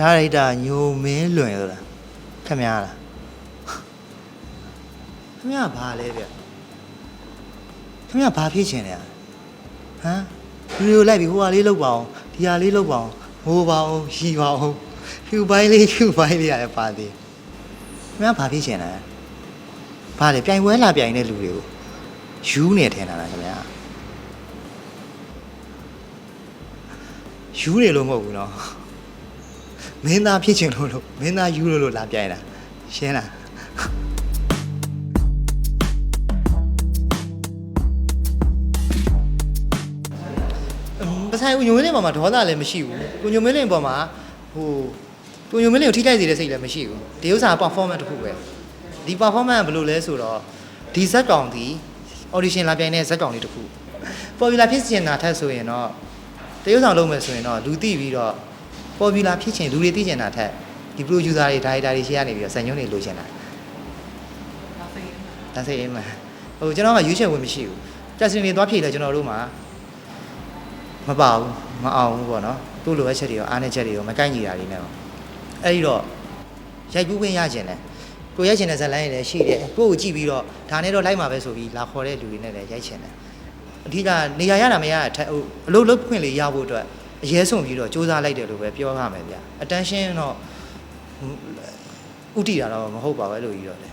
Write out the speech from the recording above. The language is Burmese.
ဒါရိုက်တာညိုမင်းလွင်လို့လားခင်ဗျားလားခင်ဗျားဘာလဲဗျခင်ဗျားဘာဖြစ်ချင်လဲဟမ်ဗီဒီယိုလိုက်ပြီးဟိုဟာလေးလောက်ပါအောင်ဒီဟာလေးလောက်ပါအောင်ငိုပါအောင်ရီပါအောင်ဖြူပိုင်းလေးဖြူပိုင်းလေးရတယ်ပါသေးခင်ဗျားဘာဖြစ်ချင်လဲဘာလဲပြိုင်ပွဲလာပြိုင်တဲ့လူတွေကိုယူနေထင်တာလားခင်ဗျာယူနေလို့မဟုတ်ဘူးနော် မင်းသားဖြစ်ချင်လို့လို့မင်းသားယူလို့လို့လာပြိုင်တာရှင်းလားအမ်ပဆိုင်ဦးညိုမင်းလင်းပေါ်မှာဒေါသလည်းမရှိဘူးကိုညိုမင်းလင်းပေါ်မှာဟိုကိုညိုမင်းလင်းကိုထိခိုက်စေတဲ့စိတ်လည်းမရှိဘူးဒီဥစ္စာ performance တစ်ခုပဲဒီ performance ကဘယ်လိုလဲဆိုတော့ဒီဇက်ကောင်ဒီ audition လာပြိုင်တဲ့ဇက်ကောင်လေးတစ်ခု popular ဖြစ်ချင်တာထက်ဆိုရင်တော့တရုပ်ဆောင်လုပ်မယ်ဆိုရင်တော့လူသိပြီးတော့ popular ဖြစ်ချင်လူတွေသိချင်တာထက်ဒီ producer တွေ director တွေရှေ့ကနေပြီးတော့စံညွှန်းတွေလိုချင်တာဒါစိတ်အေးမှာဟိုကျွန်တော်ကရွေးချယ်ဝင်မရှိဘူးတက်စင်တွေသွားဖြည့်လဲကျွန်တော်တို့မှာမပါဘူးမအောင်ဘူးပေါ့နော်သူ့လိုအပ်ချက်တွေရောအားနည်းချက်တွေရောမကိုက်ညီတာတွေနဲ့ပေါ့အဲ့ဒီတော့ရိုက်ကူးခွင့်ရကျင်တယ်ကိုရိုက်ချင်တဲ့ဇာတ်လမ်းတွေလည်းရှိတယ်ကိုကိုကြည့်ပြီးတော့ဒါနဲ့တော့လိုက်မှာပဲဆိုပြီးလာခေါ်တဲ့လူတွေနဲ့လည်းရိုက်ချင်တယ်အဓိကနေရာရတာမရတာထက်ဟိုအလုပ်လုပ်ခွင့်လေးရဖို့အတွက် အရေးဆုံးပြီးတော့စူးစမ်းလိုက်တယ်လို့ပဲပြောရမယ်ဗျ attention တော့ဥတီတာတော့မဟုတ်ပါဘူးအဲ့လိုကြီးတော့လေ